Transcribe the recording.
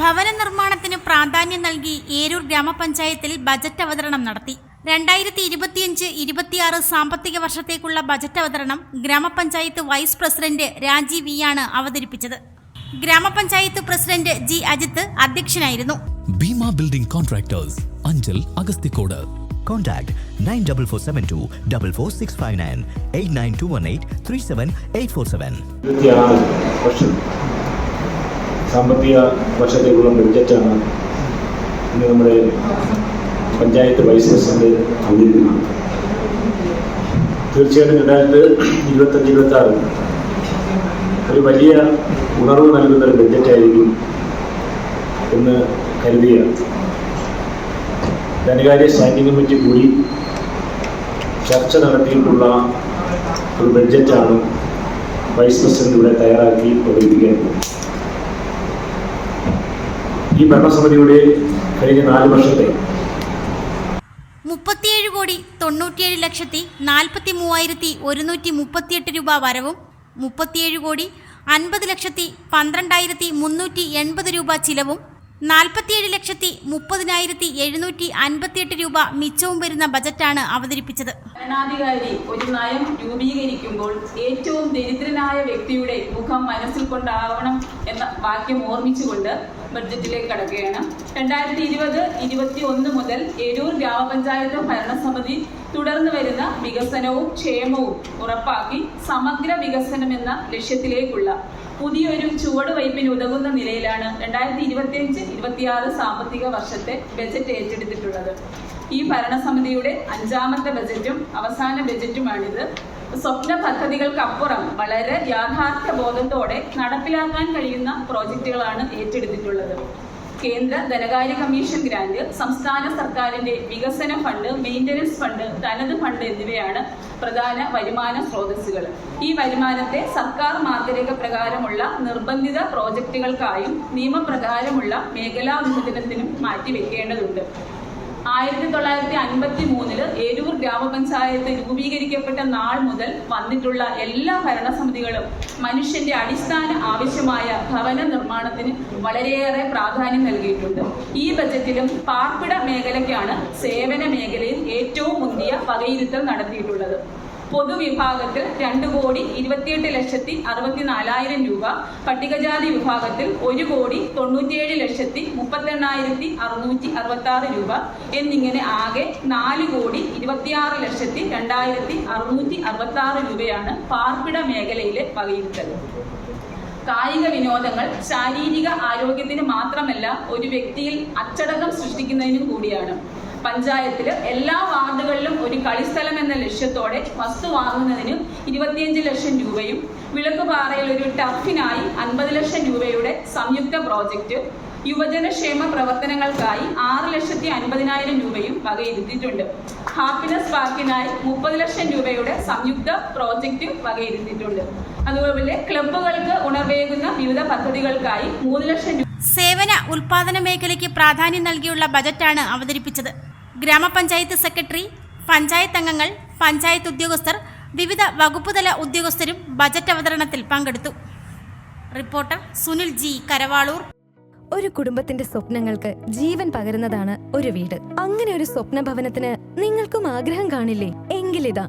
ഭവന നിർമ്മാണത്തിന് പ്രാധാന്യം നൽകി ഏരൂർ ഗ്രാമപഞ്ചായത്തിൽ ബജറ്റ് അവതരണം നടത്തി. രണ്ടായിരത്തി ഇരുപത്തിയഞ്ച് ഇരുപത്തിയാറ് സാമ്പത്തിക വർഷത്തേക്കുള്ള ബജറ്റ് അവതരണം ഗ്രാമപഞ്ചായത്ത് വൈസ് പ്രസിഡന്റ് രാജി വി ആണ് അവതരിപ്പിച്ചത്. ഗ്രാമപഞ്ചായത്ത് പ്രസിഡന്റ് ജി അജിത്ത് അധ്യക്ഷനായിരുന്നു. Bheema building contractors Anchal Agasthikode. Contact 94472 44659 89218 37847. ഇരുപത്തിയാറ് വർഷം. സാമ്പത്തിക വർഷത്തേക്കുള്ള ബഡ്ജറ്റാണ് ഇന്ന് നമ്മുടെ പഞ്ചായത്ത് വൈസ് പ്രസിഡന്റ് അവതരിപ്പിക്കുന്നത് തീർച്ചയായിട്ടും രണ്ടായിരത്തി ഇരുപത്തഞ്ച് ഇരുപത്തി ആറ് ഒരു വലിയ ഉണർവ് നൽകുന്ന ഒരു ബഡ്ജറ്റായിരിക്കും എന്ന് കരുതിയ ധനകാര്യ സ്റ്റാൻഡിംഗ് കമ്മിറ്റി കൂടി ചർച്ച നടത്തിയിട്ടുള്ള ഒരു ബഡ്ജറ്റാണ് വൈസ് പ്രസിഡന്റ് ഇവിടെ തയ്യാറാക്കി അവതരിപ്പിക്കാൻ പോകുന്നത്. ഈ ഭരണസമിതിയുടെ കഴിഞ്ഞ നാല് വർഷത്തെ മുപ്പത്തിയേഴ് കോടി തൊണ്ണൂറ്റിയേഴ് ലക്ഷത്തി നാൽപ്പത്തി മൂവായിരത്തി ഒരുന്നൂറ്റി മുപ്പത്തിയെട്ട് രൂപ വരവും മുപ്പത്തിയേഴ് കോടി അൻപത് ലക്ഷത്തി പന്ത്രണ്ടായിരത്തി മുന്നൂറ്റി എൺപത് രൂപ ചിലവും നാൽപ്പത്തിയേഴ് ലക്ഷത്തി മുപ്പതിനായിരത്തി എഴുന്നൂറ്റി അൻപത്തിയെട്ട് രൂപ മിച്ചവും വരുന്ന ബജറ്റാണ് അവതരിപ്പിച്ചത്. ഭരണാധികാരി ഒരു നയം രൂപീകരിക്കുമ്പോൾ ഏറ്റവും ദരിദ്രനായ വ്യക്തിയുടെ മുഖം മനസ്സിൽ കൊണ്ടാവണം എന്ന വാക്യം ഓർമ്മിച്ചുകൊണ്ട് ബഡ്ജറ്റിലേക്ക് കടക്കുകയാണ്. രണ്ടായിരത്തി ഇരുപത് ഇരുപത്തി ഒന്ന് മുതൽ എരൂർ ഗ്രാമപഞ്ചായത്ത് ഭരണസമിതി തുടർന്ന് വരുന്ന വികസനവും ക്ഷേമവും ഉറപ്പാക്കി സമഗ്ര വികസനം എന്ന ലക്ഷ്യത്തിലേക്കുള്ള പുതിയൊരു ചുവടുവയ്പ്പിന് ഉതകുന്ന നിലയിലാണ് രണ്ടായിരത്തി ഇരുപത്തിയഞ്ച് ഇരുപത്തിയാറ് സാമ്പത്തിക വർഷത്തെ ബജറ്റ് ഏറ്റെടുത്തിട്ടുള്ളത്. ഈ ഭരണസമിതിയുടെ അഞ്ചാമത്തെ ബജറ്റും അവസാന ബജറ്റുമാണിത്. സ്വപ്ന പദ്ധതികൾക്കപ്പുറം വളരെ യാഥാർത്ഥ്യ ബോധത്തോടെ നടപ്പിലാക്കാൻ കഴിയുന്ന പ്രോജക്റ്റുകളാണ് ഏറ്റെടുത്തിട്ടുള്ളത്. കേന്ദ്ര ധനകാര്യ കമ്മീഷൻ ഗ്രാന്റ് സംസ്ഥാന സർക്കാരിന്റെ വികസന ഫണ്ട് മെയിന്റനൻസ് ഫണ്ട് തനത് ഫണ്ട് എന്നിവയാണ് പ്രധാന വരുമാന സ്രോതസ്സുകൾ. ഈ വരുമാനത്തെ സർക്കാർ മാർഗരേഖ പ്രകാരമുള്ള നിർബന്ധിത പ്രോജക്റ്റുകൾക്കായും നിയമപ്രകാരമുള്ള മേഖലാ വിഭജനത്തിനും മാറ്റിവെക്കേണ്ടതുണ്ട്. ആയിരത്തി തൊള്ളായിരത്തി അൻപത്തി മൂന്നിൽ ഏരൂർ ഗ്രാമപഞ്ചായത്ത് രൂപീകരിക്കപ്പെട്ട നാൾ മുതൽ വന്നിട്ടുള്ള എല്ലാ ഭരണസമിതികളും മനുഷ്യന്റെ അടിസ്ഥാന ആവശ്യമായ ഭവന നിർമ്മാണത്തിന് വളരെയേറെ പ്രാധാന്യം നൽകിയിട്ടുണ്ട്. ഈ ബജറ്റിലും പാർപ്പിട മേഖലയ്ക്കാണ് സേവന മേഖലയിൽ ഏറ്റവും മുന്തിയ വകയിരുത്തൽ നടത്തിയിട്ടുള്ളത്. പൊതുവിഭാഗത്തിൽ രണ്ട് കോടി ഇരുപത്തിയെട്ട് ലക്ഷത്തി അറുപത്തിനാലായിരം രൂപ പട്ടികജാതി വിഭാഗത്തിൽ ഒരു കോടി തൊണ്ണൂറ്റിയേഴ് ലക്ഷത്തി മുപ്പത്തെണ്ണായിരത്തി അറുന്നൂറ്റി അറുപത്തി ആറ് രൂപ എന്നിങ്ങനെ ആകെ നാല് കോടി ഇരുപത്തിയാറ് ലക്ഷത്തി രണ്ടായിരത്തി അറുന്നൂറ്റി അറുപത്തി ആറ് രൂപയാണ് പാർപ്പിട മേഖലയിലെ വകയിരുത്തൽ. കായിക വിനോദങ്ങൾ ശാരീരിക ആരോഗ്യത്തിന് മാത്രമല്ല ഒരു വ്യക്തിയിൽ അച്ചടക്കം സൃഷ്ടിക്കുന്നതിനും കൂടിയാണ്. പഞ്ചായത്തിൽ എല്ലാ വാർഡുകളിലും ഒരു കളിസ്ഥലം എന്ന ലക്ഷ്യത്തോടെ വസ്തു വാങ്ങുന്നതിന് ഇരുപത്തിയഞ്ച് ലക്ഷം രൂപയും വിളക്കുപാറയിൽ ഒരു ടർഫിനായി അൻപത് ലക്ഷം രൂപയുടെ സംയുക്ത പ്രോജക്റ്റ് യുവജനക്ഷേമ പ്രവർത്തനങ്ങൾക്കായി ആറ് ലക്ഷത്തി അൻപതിനായിരം രൂപയും വകയിരുത്തിയിട്ടുണ്ട്. ഹാപ്പിനെസ് പാർക്കിനായി മുപ്പത് ലക്ഷം രൂപയുടെ സംയുക്ത പ്രോജക്റ്റ് വകയിരുത്തിയിട്ടുണ്ട്. അതുപോലെ ക്ലബ്ബുകൾക്ക് ഉണർവേകുന്ന വിവിധ പദ്ധതികൾക്കായി മൂന്ന് ലക്ഷം സേവന ഉൽപാദന മേഖലയ്ക്ക് പ്രാധാന്യം നൽകിയുള്ള ബജറ്റാണ് അവതരിപ്പിച്ചത്. ഗ്രാമപഞ്ചായത്ത് സെക്രട്ടറി പഞ്ചായത്ത് അംഗങ്ങൾ പഞ്ചായത്ത് ഉദ്യോഗസ്ഥർ വിവിധ വകുപ്പുതല ഉദ്യോഗസ്ഥരും ബജറ്റ് അവതരണത്തിൽ പങ്കെടുത്തു. Reporter Sunil G Karavaloor. ഒരു കുടുംബത്തിന്റെ സ്വപ്നങ്ങൾക്ക് ജീവൻ പകരുന്നതാണ് ഒരു വീട്. അങ്ങനെ ഒരു സ്വപ്ന ഭവനത്തിന് നിങ്ങൾക്കും ആഗ്രഹം കാണില്ലേ? എങ്കിലിതാ